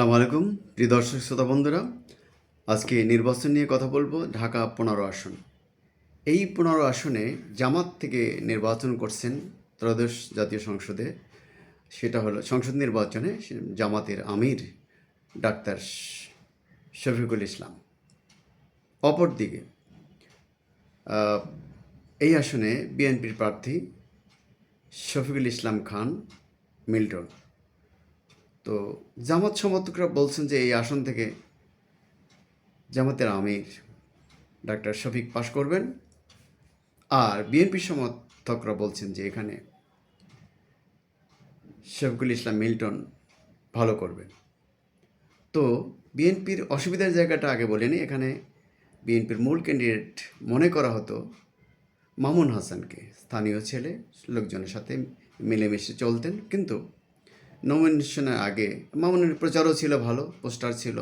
আসসালামু আলাইকুম, প্রিয় দর্শক শ্রোতা বন্ধুরা। আজকে নির্বাচন নিয়ে কথা বলব, ঢাকা পনেরো আসন। এই পনেরো আসনে জামাত থেকে নির্বাচন করছেন ত্রয়োদশ জাতীয় সংসদে। সেটা হলো, সংসদ নির্বাচনে জামাতের আমির ডাক্তার শফিকুল ইসলাম। অপরদিকে এই আসনে বিএনপির প্রার্থী শফিকুল ইসলাম খান মিল্টন। তো জামাত সমর্থকরা বলছেন যে এই আসন থেকে জামাতের আমির ডাক্তার শফিক পাশ করবেন। আর বিএনপি সমর্থকরা বলছেন যে এখানে শফিকুল ইসলাম মিল্টন ভালো করবেন। তো বিএনপির অসুবিধার জায়গাটা আগে বলিনি, এখানে বিএনপির মূল ক্যান্ডিডেট মনে করা হতো মামুন হাসানকে। স্থানীয় ছেলে, লোকজনের সাথে মিলেমিশে চলতেন, কিন্তু নমিনেশনের আগে মামুনের প্রচারও ছিল ভালো, পোস্টার ছিল।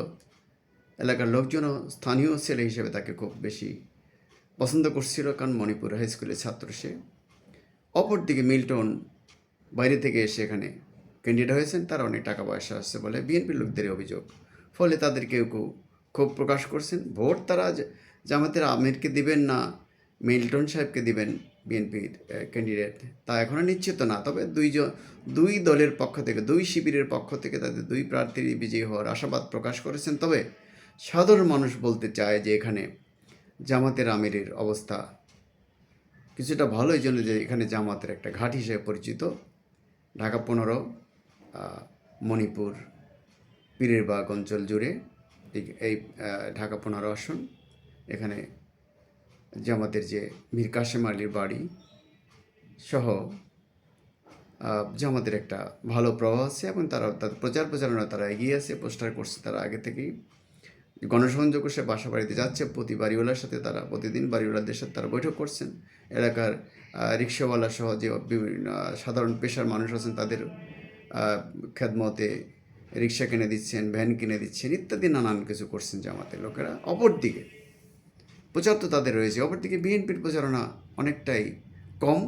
এলাকার লোকজনও স্থানীয় ছেলে হিসেবে তাকে খুব বেশি পছন্দ করছিল, কারণ মণিপুর হাই স্কুলের ছাত্র সে। অপরদিকে মিল্টন বাইরে থেকে এসে এখানে ক্যান্ডিডেট হয়েছেন, তারা অনেক টাকা পয়সা আসছে বলে বিএনপির লোকদের অভিযোগ। ফলে তাদের কেউ কেউ ক্ষোভ প্রকাশ করছেন। ভোট তারা জামাতের আমিরকে দিবেন না, মিল্টন সাহেবকে দিবেন বিএনপির ক্যান্ডিডেট তা এখনও নিশ্চিত না, তবে দুইজন, দুই দলের পক্ষ থেকে, দুই শিবিরের পক্ষ থেকে তাদের দুই প্রার্থীর বিজয়ী হওয়ার আশাবাদ প্রকাশ করেছেন। তবে সাধারণ মানুষ বলতে চায় যে এখানে জামাতের আমিরের অবস্থা কিছুটা ভালো, এই জন্য যে এখানে জামাতের একটা ঘাট হিসেবে পরিচিত। ঢাকা পনেরো মণিপুর, পীরেরবাগ অঞ্চল জুড়ে, এই ঢাকা পনেরো আসন। এখানে জামাতের যে মীর কাশেম আলীর বাড়ি সহ আহ, জামাতের একটা ভালো প্রভাব আছে এবং তারা তাদের প্রচার প্রচারণা তারা এগিয়ে আছে পোস্টার করছে তারা আগে থেকেই। গণসংযোগ সে বাসা বাড়িতে যাচ্ছে প্রতি বাড়িওয়ালার সাথে তারা প্রতিদিন বাড়িওয়ালাদের সাথে তারা বৈঠক করছেন। এলাকার রিক্সাওয়ালা সহ যে বিভিন্ন সাধারণ পেশার মানুষ আছেন তাদের খেদমতে রিক্সা কিনে দিচ্ছেন ভ্যান কিনে দিচ্ছেন ইত্যাদি নানান কিছু করছেন জামাতের লোকেরা। অপরদিকে তো তাদের রয়েছে। অপরদিকে বিএনপির প্রচারণা অনেকটাই কম।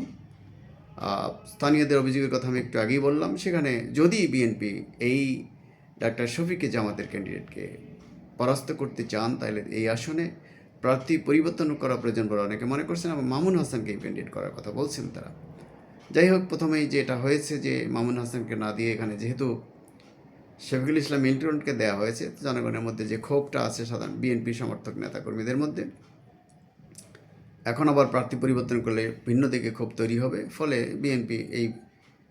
স্থানীয়দের অভিযোগের কথা আমি একটু আগেই বললাম। সেখানে যদি বিএনপি এই ডাক্তার শফিকে জামাতের ক্যান্ডিডেটকে পরাস্ত করতে চান, তাহলে এই আসনে প্রার্থী পরিবর্তন করা প্রয়োজন বলে অনেকে মনে করছেন এবং মামুন হাসানকে ক্যান্ডিডেট করার কথা বলছেন তারা। যাই হোক, প্রথমেই যেটা হয়েছে যে মামুন হাসানকে না দিয়ে এখানে যেহেতু শফিকুল ইসলাম মিল্টনকে দেওয়া হয়েছে, জনগণের মধ্যে যে ক্ষোভটা আছে সাধারণ বিএনপি সমর্থক নেতাকর্মীদের মধ্যে এখন আবার প্রার্থী পরিবর্তন করলে ভিন্ন দিকে ক্ষোভ তৈরি হবে, ফলে বিএনপি এই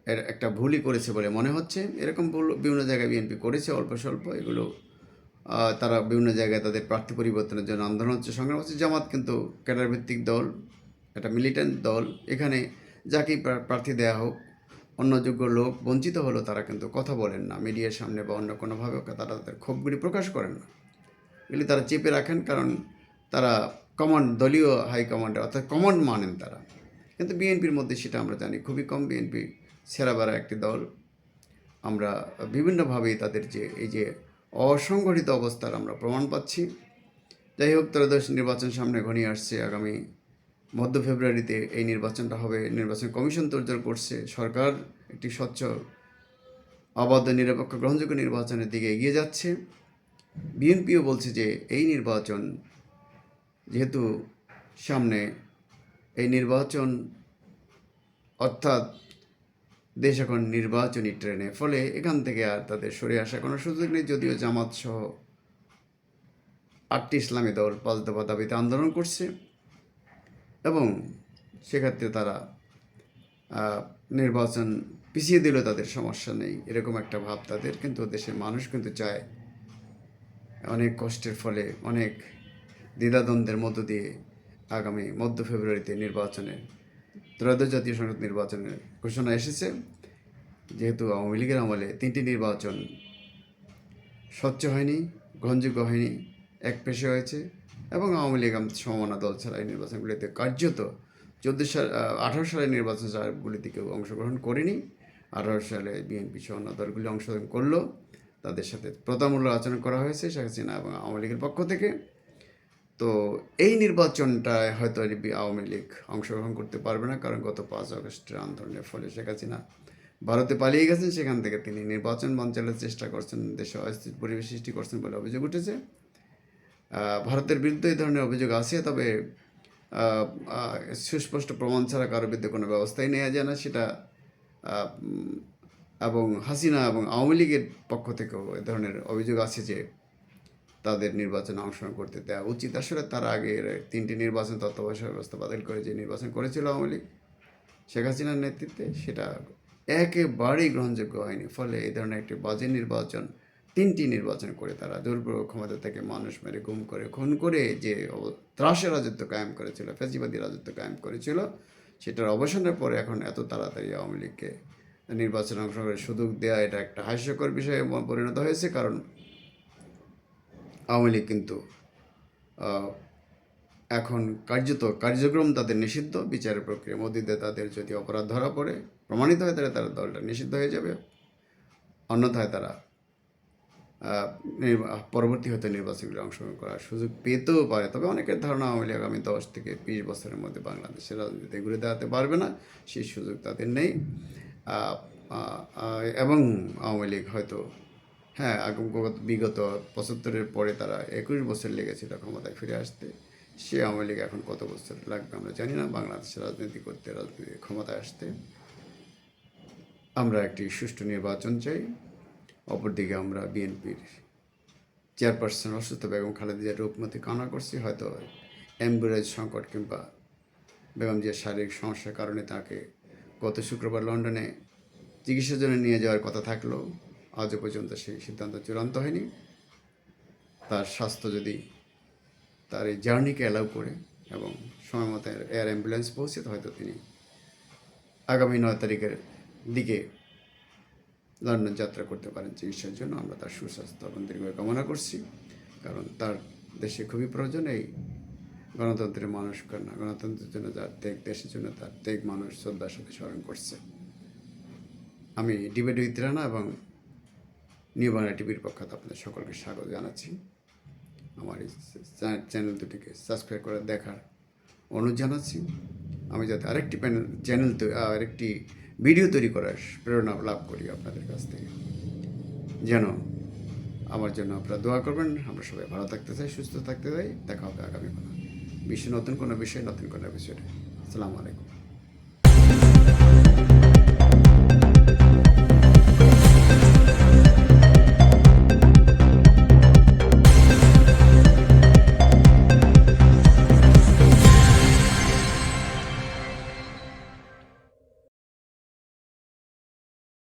এর একটা ভুলই করেছে বলে মনে হচ্ছে। এরকম ভুল বিভিন্ন জায়গায় বিএনপি করেছে, অল্প স্বল্প এগুলো তারা বিভিন্ন জায়গায় তাদের প্রার্থী পরিবর্তনের জন্য আন্দোলন হচ্ছে, সংগ্রাম হচ্ছে। জামাত কিন্তু ক্যাডার ভিত্তিক দল, একটা মিলিটেন্ট দল। এখানে যাকেই প্রার্থী দেওয়া হোক, অন্য যোগ্য লোক বঞ্চিত হলো, তারা কিন্তু কথা বলেন না। মিডিয়ার সামনে বা অন্য কোনোভাবে তারা তাদের ক্ষোভগুলি প্রকাশ করেন না। এগুলি তারা চেপে রাখেন, কারণ তারা কমান্ড দলীয় হাইকমান্ডে অর্থাৎ কমান্ড মানেন তারা। কিন্তু বিএনপির মধ্যে সেটা আমরা জানি, খুবই কম বিএনপি সেরাবারা একটি দল। আমরা বিভিন্নভাবেই তাদের যে, এই যে অসংগঠিত অবস্থার আমরা প্রমাণ পাচ্ছি। যাই হোক, ত্রয়োদশ নির্বাচন সামনে ঘনিয়ে আসছে। আগামী মধ্য ফেব্রুয়ারিতে এই নির্বাচনটা হবে। নির্বাচন কমিশন তোড়জোড় করছে। সরকার একটি স্বচ্ছ, অবাধ, নিরপেক্ষ, গ্রহণযোগ্য নির্বাচনের দিকে এগিয়ে যাচ্ছে। বিএনপিও বলছে যে, এই নির্বাচন যেহেতু সামনে এই নির্বাচন, অর্থাৎ দেশ এখন নির্বাচনী ট্রেনে, ফলে এখান থেকে আর তাদের সরে আসার কোনো সুযোগ নেই। যদিও জামাত সহ আটটি ইসলামী দল পাঁচ দাবিতে আন্দোলন করছে এবং সেক্ষেত্রে তারা নির্বাচন পিছিয়ে দিলেও তাদের সমস্যা নেই। এরকম একটা ভাব তাদের, কিন্তু দেশের মানুষ কিন্তু চায় অনেক কষ্টের ফলে অনেক দ্বিধাদ্বন্দ্বের মধ্য দিয়ে আগামী মধ্য ফেব্রুয়ারিতে নির্বাচনে ত্রয়োদশ জাতীয় সংসদ নির্বাচনের ঘোষণা এসেছে। যেহেতু আওয়ামী লীগের আমলে তিনটি নির্বাচন স্বচ্ছ হয়নি, গ্রহণযোগ্য হয়নি, এক পেশে হয়েছে এবং আওয়ামী লীগ সমমনা দল ছাড়া এই নির্বাচনগুলিতে কার্যত চোদ্দ সাল আঠারো সালের নির্বাচন গুলিতে কেউ অংশগ্রহণ করেনি। আঠারো সালে বিএনপি সহ দলগুলি অংশগ্রহণ করল। তাদের সাথে প্রতামূল্য আচরণ করা হয়েছে শেখ হাসিনা এবং আওয়ামী লীগের পক্ষ থেকে। তো এই নির্বাচনটায় হয়তো আওয়ামী লীগ অংশগ্রহণ করতে পারবে না, কারণ গত পাঁচ আগস্টের আন্দোলনের ফলে শেখ হাসিনা ভারতে পালিয়ে গেছেন। সেখান থেকে তিনি নির্বাচন বাঞ্চালের চেষ্টা করছেন, দেশে অস্থির পরিবেশ সৃষ্টি করছেন বলে অভিযোগ উঠেছে। ভারতের বিরুদ্ধে এই ধরনের অভিযোগ আছে, তবে সুস্পষ্ট প্রমাণ ছাড়া কারোর বিরুদ্ধে কোনো ব্যবস্থাই নেওয়া যায় না। সেটা এবং হাসিনা এবং আওয়ামী লীগের পক্ষ থেকেও এ ধরনের অভিযোগ আছে যে তাদের নির্বাচনে অংশগ্রহণ করতে দেওয়া উচিত। আসলে তার আগে তিনটি নির্বাচন তত্ত্বাবধায়ক ব্যবস্থা বাতিল করে যে নির্বাচন করেছিল আওয়ামী লীগ, শেখ হাসিনার নেতৃত্বে, সেটা একেবারেই গ্রহণযোগ্য হয়নি। ফলে এই ধরনের একটি বাজে নির্বাচন, তিনটি নির্বাচন করে তারা দুর্বল ক্ষমতা থেকে মানুষ মেরে গুম করে, খুন করে যে ত্রাসের রাজত্ব কায়েম করেছিল, ফ্যাসিবাদী রাজত্ব কায়েম করেছিল, সেটার অবসানের পরে এখন এত তাড়াতাড়ি আওয়ামী লীগকে নির্বাচনে অংশগ্রহণের সুযোগ দেওয়া এটা একটা হাস্যকর বিষয়ে পরিণত হয়েছে। কারণ আওয়ামী লীগ কিন্তু এখন কার্যত কার্যক্রম তাদের নিষিদ্ধ বিচারের প্রক্রিয়ার মধ্যে দিয়ে তাদের যদি অপরাধ ধরা পড়ে, প্রমাণিত হয় তাহলে তারা দলটা নিষিদ্ধ হয়ে যাবে। অন্যথায় তারা পরবর্তী হতে নির্বাচনগুলো অংশগ্রহণ করার সুযোগ পেতেও পারে। তবে অনেকের ধারণা আওয়ামী লীগ আগামী দশ থেকে বিশ বছরের মধ্যে বাংলাদেশের রাজনীতিতে ঘুরে দাঁড়াতে পারবে না, সেই সুযোগ তাদের নেই। এবং আওয়ামী লীগ হয়তো হ্যাঁ বিগত পঁচাত্তরের পরে তারা একুশ বছর লেগেছিল ক্ষমতায় ফিরে আসতে। সে আওয়ামী লীগ এখন কত বছর লাগবে আমরা জানি না। বাংলাদেশের রাজনীতি করতে রাজনীতি ক্ষমতায় আসতে। আমরা একটি সুষ্ঠু নির্বাচন চাই। অপরদিকে আমরা বিএনপির চেয়ারপারসন অসুস্থ বেগম খালেদা রূপমতি কামনা করছি। হয়তো অ্যাম্বুলেন্স সংকট কিংবা বেগম জিয়ার শারীরিক সমস্যার কারণে তাকে গত শুক্রবার লন্ডনে চিকিৎসার জন্য নিয়ে যাওয়ার কথা থাকলেও আজও পর্যন্ত সেই সিদ্ধান্ত চূড়ান্ত হয়নি। তার স্বাস্থ্য যদি তার এই জার্নিকে অ্যালাউ করে এবং সময় মতো এয়ার অ্যাম্বুলেন্স পৌঁছে হয়তো তিনি আগামী নয় তারিখের দিকে লন্ডন যাত্রা করতে পারেন। চিকিৎসার জন্য আমরা তার সুস্বাস্থ্য এবং দীর্ঘ কামনা করছি। কারণ তার দেশে খুবই প্রয়োজন এই গণতন্ত্রের মানুষ না গণতন্ত্রের জন্য যার ত্যাগ, দেশের জন্য তার ত্যাগ মানুষ শ্রদ্ধার সাথে স্মরণ করছে। আমি ডিবেট রানা এবং নিউ বাংলা টিভির পক্ষ থেকে আপনাদের সকলকে স্বাগত জানাচ্ছি। আমার এই চ্যানেল- দুটিকে সাবস্ক্রাইব করে দেখার অনুরোধ জানাচ্ছি। আমি যাতে আরেকটি প্যানেল, চ্যানেল আরেকটি ভিডিও তৈরি করার প্রেরণা লাভ করি আপনাদের কাছ থেকে। যেন আমার জন্য আপনারা দোয়া করবেন। আমরা সবাই ভালো থাকতে চাই, সুস্থ থাকতে চাই। দেখা হবে আগামী কোনো বিশ্ব নতুন কোনো বিষয়, নতুন কোনো বিষয়ে। আসসালামু আলাইকুম।